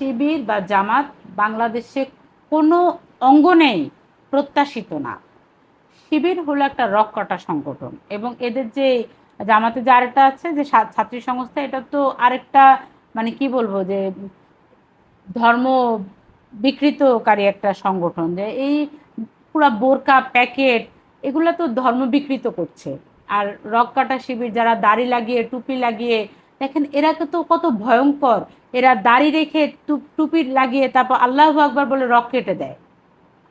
শিবির বা জামাত বাংলাদেশে কোনো অঙ্গনেই প্রত্যাশিত না। শিবির হলো একটা রক কাটা সংগঠন এবং এদের যে জামাতে যে আরেকটা আছে, যে ছাত্রী সংস্থা, এটা তো আরেকটা মানে কি বলব যে ধর্ম বিকৃতকারী একটা সংগঠন যে এই পুরা বোরকা, প্যাকেট এগুলো তো ধর্ম বিকৃত করছে। আর রক কাটা শিবির যারা দাড়ি লাগিয়ে, টুপি লাগিয়ে দেখেন, এরা তো কত ভয়ঙ্কর। এরা দাড়ি রেখে টুপ লাগিয়ে তারপর আল্লাহ আকবার বলে রক কেটে দেয়।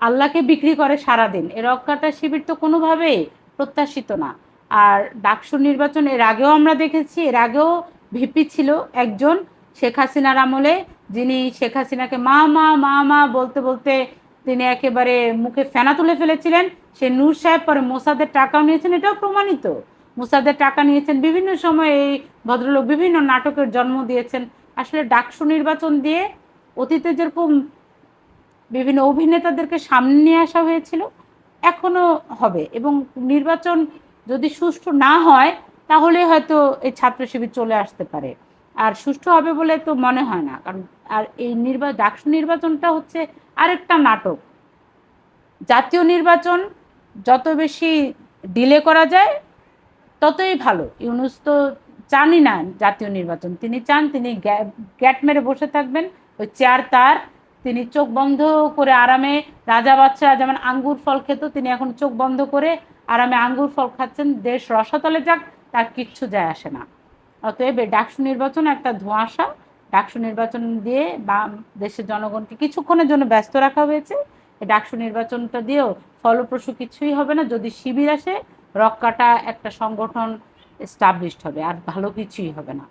আল্লাহকে বিক্রি করে সারাদিন। এ রক কাটা শিবির তো কোনোভাবেই প্রত্যাশিত না। আর ডাকসু নির্বাচন এর আগেও আমরা দেখেছি, এর আগেও ভিপি ছিল একজন শেখ হাসিনার আমলে, যিনি শেখ হাসিনাকে মা মা মা মা বলতে বলতে তিনি একেবারে মুখে ফেনা তুলে ফেলেছিলেন। সে নূর সাহেব পরে মোসাদের টাকাও নিয়েছেন, এটাও প্রমাণিত। মোসাদের টাকা নিয়েছেন, বিভিন্ন সময় এই ভদ্রলোক বিভিন্ন নাটকের জন্ম দিয়েছেন। আসলে ডাকসু নির্বাচন দিয়ে অতীতে যেরকম বিভিন্ন অভিনেতাদেরকে সামনে নিয়ে আসা হয়েছিল, এখনও হবে। এবং নির্বাচন যদি সুষ্ঠু না হয়, তাহলে হয়তো এই ছাত্র শিবির চলে আসতে পারে। আর সুষ্ঠু হবে বলে তো মনে হয় না। কারণ আর এই নির্বাচন ডাকসু নির্বাচনটা হচ্ছে আরেকটা নাটক। জাতীয় নির্বাচন যত বেশি ডিলে করা যায় ততই ভালো। ইউনুস তো চানই না জাতীয় নির্বাচন। তিনি চান, তিনি গ্যা- গ্যাট মেরে বসে থাকবেন। ওই চেয়ার তার। তিনি চোখ বন্ধ করে আরামে রাজা বাচ্চা যেমন আঙ্গুর ফল খেত, তিনি এখন চোখ বন্ধ করে আরামে আঙ্গুর ফল খাচ্ছেন। দেশ রসাতলে যাক, তার কিচ্ছু যায় আসে না। অতএব ডাকসু নির্বাচন একটা ধোঁয়াশা। ডাকসু নির্বাচন দিয়ে বা, দেশের জনগণকে কিছুক্ষণের জন্য ব্যস্ত রাখা হয়েছে। ডাকসু নির্বাচনটা দিয়েও ফলপ্রসূ কিছুই হবে না। যদি শিবির আসে রক কাটা একটা সংগঠন এস্টাবলিশড হবে আর ভালো কিছুই হবে না।